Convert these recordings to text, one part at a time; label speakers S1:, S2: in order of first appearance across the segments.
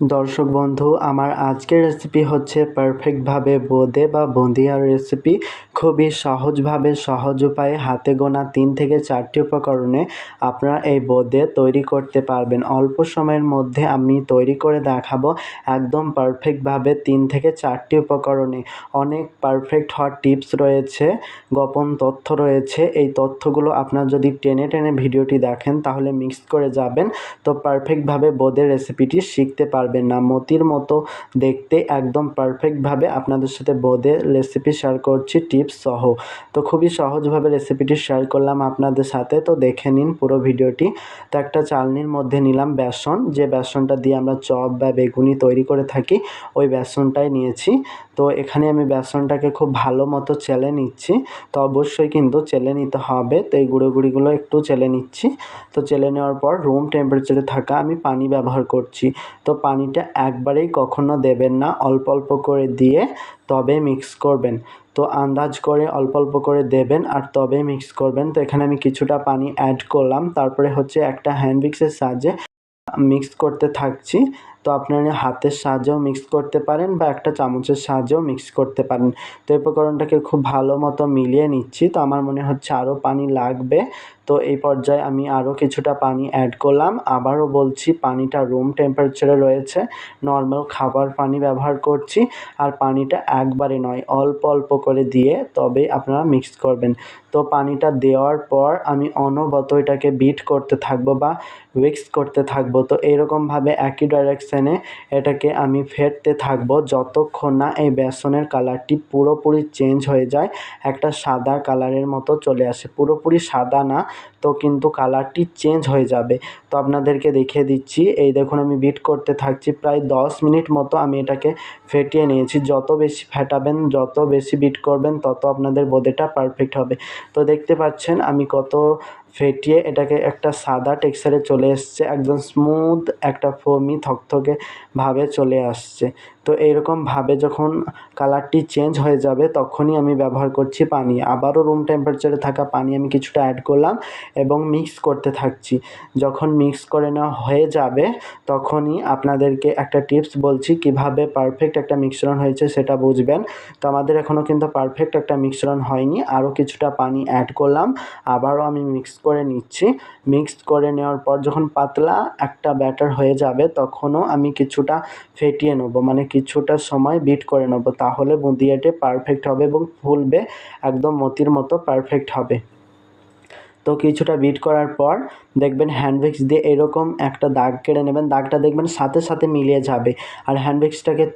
S1: দর্শক বন্ধু, আমার আজকের রেসিপি হচ্ছে পারফেক্টভাবে বোঁদে বা বুঁদিয়ার রেসিপি খুবই সহজভাবে, সহজ উপায়ে হাতে গোনা তিন থেকে চারটি উপকরণে আপনারা এই বোঁদে তৈরি করতে পারবেন। অল্প সময়ের মধ্যে আমি তৈরি করে দেখাবো একদম পারফেক্টভাবে তিন থেকে চারটি উপকরণে। অনেক পারফেক্ট হওয়ার টিপস রয়েছে, গোপন তথ্য রয়েছে। এই তথ্যগুলো আপনার যদি টেনে টেনে ভিডিওটি দেখেন তাহলে মিক্স করে যাবেন। তো পারফেক্টভাবে বোঁদের রেসিপিটি শিখতে পারবেন। না। মতির মতো দেখতে একদম পারফেক্টভাবে আপনাদের সাথে বোঁদে রেসিপি শেয়ার করছি টিপস সহ। তো খুবই সহজভাবে রেসিপিটি শেয়ার করলাম আপনাদের সাথে। তো দেখে নিন পুরো ভিডিওটি। তো একটা চালনির মধ্যে নিলাম বেসন। যে বেসনটা দিয়ে আমরা চপ বা বেগুনি তৈরি করে থাকি, ওই বেসনটাই নিয়েছি। তো এখানে আমি বেসনটাকে খুব ভালো মতো চেলে নিচ্ছি। তো অবশ্যই কিন্তু চেলে নিতে হবে। তো এই গুঁড়ো গুঁড়িগুলো একটু চেলে নিচ্ছি। তো চেলে নেওয়ার পর রুম টেম্পারেচারে থাকা আমি পানি ব্যবহার করছি। তো পানিটা একবারেই কখনো দেবেন না। অল্প অল্প করে দিয়ে তবে মিক্স করবেন। তো আন্দাজ করে অল্প অল্প করে দেবেন আর তবে মিক্স করবেন। তো এখানে আমি কিছুটা পানি অ্যাড করলাম। তারপরে হচ্ছে একটা হ্যান্ড মিক্সের সাহায্যে মিক্স করতে থাকছি। তো আপনারা হাতের সাহায্যেও মিক্স করতে পারেন বা একটা চামচের সাহায্যেও মিক্স করতে পারেন। তো এই উপকরণটাকে খুব ভালো মতো মিলিয়ে নিচ্ছি। তো আমার মনে হচ্ছে আরও পানি লাগবে। তো এই পর্যায়ে আমি আরও কিছুটা পানি অ্যাড করলাম। আবারও বলছি, পানিটা রুম টেম্পারেচারে রয়েছে। নর্মাল খাবার পানি ব্যবহার করছি। আর পানিটা একবারে নয়, অল্প অল্প করে দিয়ে তবে আপনারা মিক্স করবেন। তো পানিটা দেওয়ার পর আমি অনবত এটাকে বিট করতে থাকব বা মিক্স করতে থাকব। তো এরকমভাবে একই ডাইরেকশানে এটাকে আমি ফেটতে থাকব যতক্ষণ না এই বেসনের কালারটি পুরোপুরি চেঞ্জ হয়ে যায়। একটা সাদা কালারের মতো চলে আসে। পুরোপুরি সাদা না তো কিন্তু কালারটি চেঞ্জ হয়ে যাবে। তো আপনাদেরকে দেখিয়ে দিচ্ছি, এই দেখুন আমি বিট করতে থাকছি, প্রায় দশ মিনিট মতো আমি এটাকে ফেটিয়ে নিয়েছি। যত বেশি ফেটাবেন, যত বেশি বিট করবেন, তত আপনাদের বোঁদেটা পারফেক্ট হবে। তো দেখতে পাচ্ছেন, আমি কত ফেটিয়ে এটাকে একটা সাদা টেক্সচারে চলে এসছে, একদম স্মুথ একটা ফোমি থকথকে ভাবে চলে আসছে। তো এইরকমভাবে যখন কালারটি চেঞ্জ হয়ে যাবে, তখনই আমি ব্যবহার করছি পানি। আবারও রুম টেম্পারেচারে থাকা পানি আমি কিছুটা অ্যাড করলাম এবং মিক্স করতে থাকছি। যখন মিক্স করে নেওয়া হয়ে যাবে, তখনই আপনাদেরকে একটা টিপস বলছি কীভাবে পারফেক্ট একটা মিশ্রণ হয়েছে সেটা বুঝবেন। তো আমাদের এখনও কিন্তু পারফেক্ট একটা মিশ্রণ হয়নি, আরও কিছুটা পানি অ্যাড করলাম, আবারও আমি মিক্স করে নিচ্ছি। মিক্সড করে নেওয়ার পর যখন পাতলা একটা ব্যাটার হয়ে যাবে, তখনও আমি কিছুটা ফেটিয়ে নেব। মানে কিছুটা সময় বিট করে নেব, তাহলে বুঁদিয়াটি পারফেক্ট হবে এবং ফুলবে একদম মতির মতো পারফেক্ট হবে। তো কিছুটা বিট করার পর দেখবেন হ্যান্ড দিয়ে এরকম একটা দাগ কেটে নেবেন, দাগটা দেখবেন সাথে সাথে মিলিয়ে যাবে। আর হ্যান্ড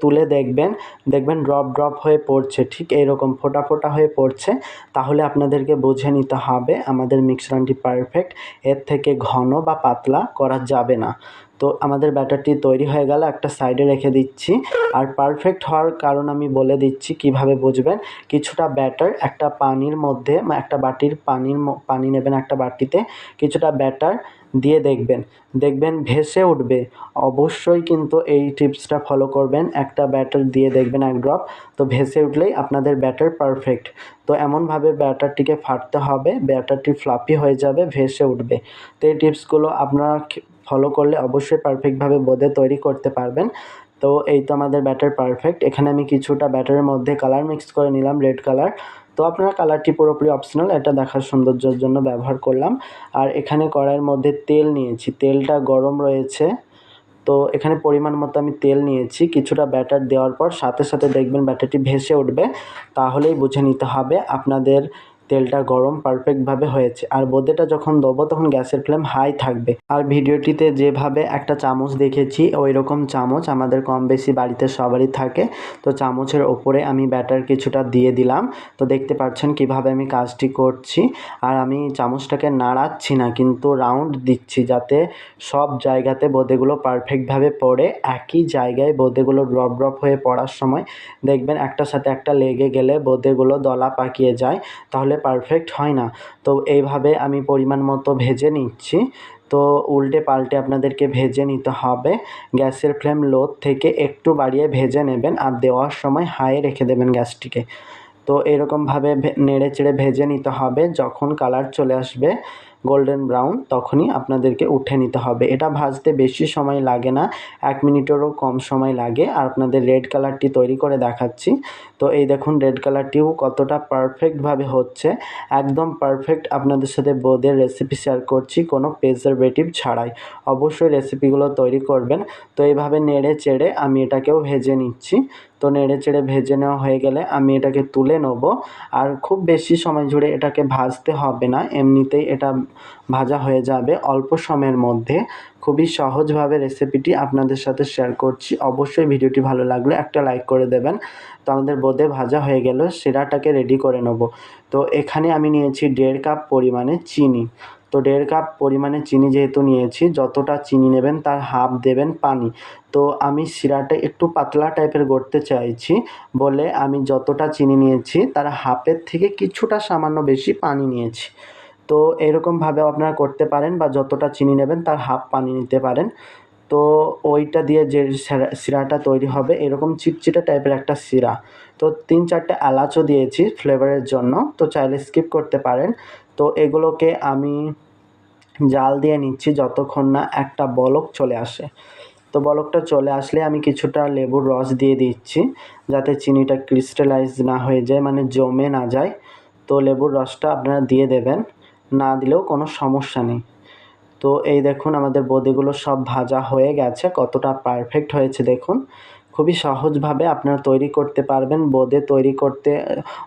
S1: তুলে দেখবেন দেখবেন ড্রপ ড্রপ হয়ে পড়ছে, ঠিক এরকম ফোটা ফোটা হয়ে পড়ছে। তাহলে আপনাদেরকে বুঝে নিতে হবে, আমাদের মিশ্রণটি পারফেক্ট এর থেকে ঘন বা পাতলা করা যাবে না। তো আমাদের ব্যাটারটি তৈরি হয়ে গেলে, একটা সাইডে রেখে দিচ্ছি। আর পারফেক্ট হওয়ার কারণ আমি বলে দিচ্ছি কীভাবে বুঝবেন? কিছুটা ব্যাটার একটা পানির মধ্যে, একটা বাটির পানির পানি নেবেন একটা বাটিতে। কিছুটা ব্যাটার দিয়ে দেখবেন। দেখবেন ভেসে উঠবে। অবশ্যই কিন্তু এই টিপসটা ফলো করবেন। একটা ব্যাটার দিয়ে দেখবেন এক ড্রপ তো ভেসে উঠলেই আপনাদের ব্যাটার পারফেক্ট তো এমনভাবে ব্যাটারটিকে ফাটতে হবে, ব্যাটারটি ফ্লাপি হয়ে যাবে, ভেসে উঠবে। তো এই টিপসগুলো আপনারা ফলো করলে অবশ্যই পারফেক্টভাবে বোঁদে তৈরি করতে পারবেন। তো এই তো আমাদের ব্যাটার পারফেক্ট এখানে আমি কিছুটা ব্যাটারের মধ্যে কালার মিক্স করে নিলাম রেড কালার তো আপনারা কালারটি পুরোপুরি অপশনাল এটা দেখার সৌন্দর্যের জন্য ব্যবহার করলাম। আর এখানে কড়াইয়ের মধ্যে তেল নিয়েছি, তেলটা গরম রয়েছে। তো এখানে পরিমাণ মতো আমি তেল নিয়েছি, কিছুটা ব্যাটার দেওয়ার পর সাথে সাথে দেখবেন ব্যাটারটি ভেসে উঠবে, তাহলেই বুঝে নিতে হবে। আপনাদের তেলটা গরম পারফেক্টভাবে হয়েছে। আর বোঁদেটা যখন দেবো তখন গ্যাসের ফ্লেম হাই থাকবে। আর ভিডিওটিতে যেভাবে একটা চামচ দেখেছি ওই রকম চামচ আমাদের কম বেশি বাড়িতে সবারই থাকে। তো চামচের ওপরে আমি ব্যাটার কিছুটা দিয়ে দিলাম। তো দেখতে পাচ্ছেন কীভাবে আমি কাজটি করছি। আর আমি চামচটাকে নাড়াচ্ছি না, কিন্তু রাউন্ড দিচ্ছি যাতে সব জায়গাতে বোঁদেগুলো পারফেক্টভাবে পড়ে। একই জায়গায় বোঁদেগুলো ড্রপ ড্রপ হয়ে পড়ার সময় দেখবেন একটার সাথে একটা লেগে গেলে বোঁদেগুলো দলা পাকিয়ে যায়। তাহলে পারফেক্ট হয় না। তো এইভাবে আমি পরিমাণ মতো ভেজে নিচ্ছি। তো উল্টে পাল্টে আপনাদেরকে ভেজে নিতে হবে। গ্যাসের ফ্লেম লো থেকে একটু বাড়িয়ে ভেজে নেবেন আর দেওয়ার সময় হাই রেখে দেবেন গ্যাসটিকে। তো এরকমভাবে নেড়ে চেড়ে ভেজে নিতে হবে। যখন কালার চলে আসবে গোল্ডেন ব্রাউন তখনই আপনাদেরকে উঠে নিতে হবে। এটা ভাজতে বেশি সময় লাগে না, এক মিনিটেরও কম সময় লাগে। আর আপনাদের রেড কালারটি তৈরি করে দেখাচ্ছি। তো এই দেখুন রেড কালারটিও কতটা পারফেক্টভাবে হচ্ছে। একদম পারফেক্ট আপনাদের সাথে বোঁদের রেসিপি শেয়ার করছি, কোনো প্রিজারভেটিভ ছাড়াই। অবশ্যই রেসিপিগুলো তৈরি করবেন। তো এইভাবে নেড়ে চেড়ে আমি এটাকেও ভেজে নিচ্ছি। তো নেড়ে চেড়ে ভেজে নেওয়া হয়ে গেলে আমি এটাকে তুলে নেব। আর খুব বেশি সময় জুড়ে এটাকে ভাজতে হবে না, এমনিতেই এটা ভাজা হয়ে যাবে অল্প সময়ের মধ্যে। খুবই সহজভাবে রেসিপিটি আপনাদের সাথে শেয়ার করছি। অবশ্যই ভিডিওটি ভালো লাগলে একটা লাইক করে দেবেন। তো আমাদের বোঁদে ভাজা হয়ে গেল, সেরাটাকে রেডি করে নেব। তো এখানে আমি নিয়েছি দেড় কাপ পরিমাণে চিনি। তো দেড় কাপ পরিমাণে চিনি যেহেতু নিয়েছি, যতটা চিনি নেবেন তার হাফ দেবেন পানি। তো আমি শিরাটা একটু পাতলা টাইপের গড়তে চাইছি বলে আমি যতটা চিনি নিয়েছি তার হাফের থেকে কিছুটা সামান্য বেশি পানি নিয়েছি। তো এরকমভাবেও আপনারা করতে পারেন বা যতটা চিনি নেবেন তার হাফ পানি নিতে পারেন। তো ওইটা দিয়ে যে শিরাটা তৈরি হবে এরকম চিটচিটে টাইপের একটা শিরা। তো তিন চারটে এলাচও দিয়েছি ফ্লেভারের জন্য, তো চাইলে স্কিপ করতে পারেন। তো এগুলোকে আমি জাল দিয়ে নিচ্ছি যতক্ষণ না একটা বলক চলে আসে। তো বলকটা চলে আসলে আমি কিছুটা লেবুর রস দিয়ে দিচ্ছি যাতে চিনিটা ক্রিস্টালাইজ না হয়ে যায় মানে জমে না যায়। তো লেবুর রসটা আপনারা দিয়ে দেবেন, না দিলেও কোনো সমস্যা নেই। তো এই দেখুন আমাদের বদিগুলো সব ভাজা হয়ে গেছে, কতটা পারফেক্ট হয়েছে দেখুন। খুবই সহজভাবে আপনারা তৈরি করতে পারবেন। বোঁদে তৈরি করতে,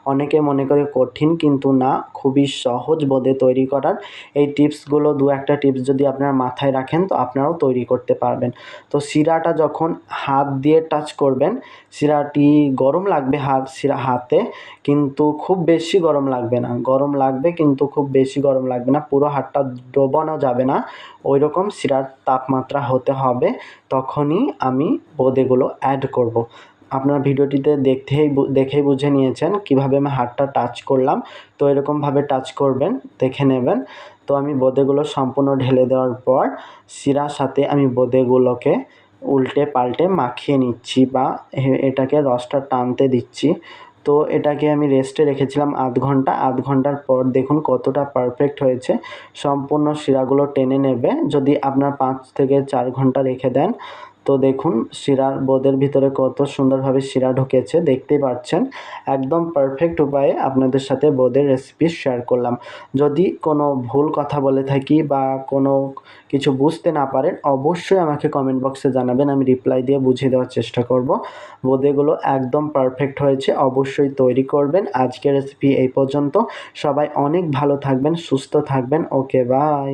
S1: অনেকে মনে করে কঠিন কিন্তু না, খুবই সহজ বোঁদে তৈরি করার। এই টিপসগুলো দু একটা টিপস যদি আপনারা মাথায় রাখেন তো আপনারাও তৈরি করতে পারবেন। তো শিরাটা যখন হাত দিয়ে টাচ করবেন, শিরাটি গরম লাগবে হাত, শিরা হাতে, কিন্তু খুব বেশি গরম লাগবে না। গরম লাগবে কিন্তু খুব বেশি গরম লাগবে না, পুরো হাতটা ডোবানো যাবে না। ওই রকম শিরার তাপমাত্রা হতে হবে। তখনই আমি বোঁদেগুলো অ্যাড করব। আপনারা ভিডিওটিতে দেখতেই দেখেই বুঝে নিয়েছেন কীভাবে আমি হাতটা টাচ করলাম। তো এরকমভাবে টাচ করবেন, দেখে নেবেন। তো আমি বোঁদেগুলো সম্পূর্ণ ঢেলে দেওয়ার পর শিরার সাথে আমি বোঁদেগুলোকে উল্টে পাল্টে মাখিয়ে নিচ্ছি বা এটাকে রসটা টানতে দিচ্ছি। তো এটাকে আমি রেস্টে রেখেছিলাম আধ ঘণ্টা। আধ ঘণ্টার পর দেখুন কতটা পারফেক্ট হয়েছে। সম্পূর্ণ শিরাগুলো টেনে নেবে। যদি আপনার পাঁচ থেকে চার ঘণ্টা রেখে দেন তো দেখুন, শিরার বোঁদের ভিতরে কত সুন্দরভাবে শিরা ঢুকেছে, দেখতেই পাচ্ছেন। একদম পারফেক্ট উপায়ে আপনাদের সাথে বোঁদের রেসিপি শেয়ার করলাম। যদি কোনো ভুল কথা বলে থাকি বা কোনো কিছু বুঝতে না পারেন, অবশ্যই আমাকে কমেন্ট বক্সে জানাবেন, আমি রিপ্লাই দিয়ে বুঝিয়ে দেওয়ার চেষ্টা করব। বোঁদেগুলো একদম পারফেক্ট হয়েছে, অবশ্যই তৈরি করবেন। আজকের রেসিপি এই পর্যন্ত। সবাই অনেক ভালো থাকবেন, সুস্থ থাকবেন। Okay bye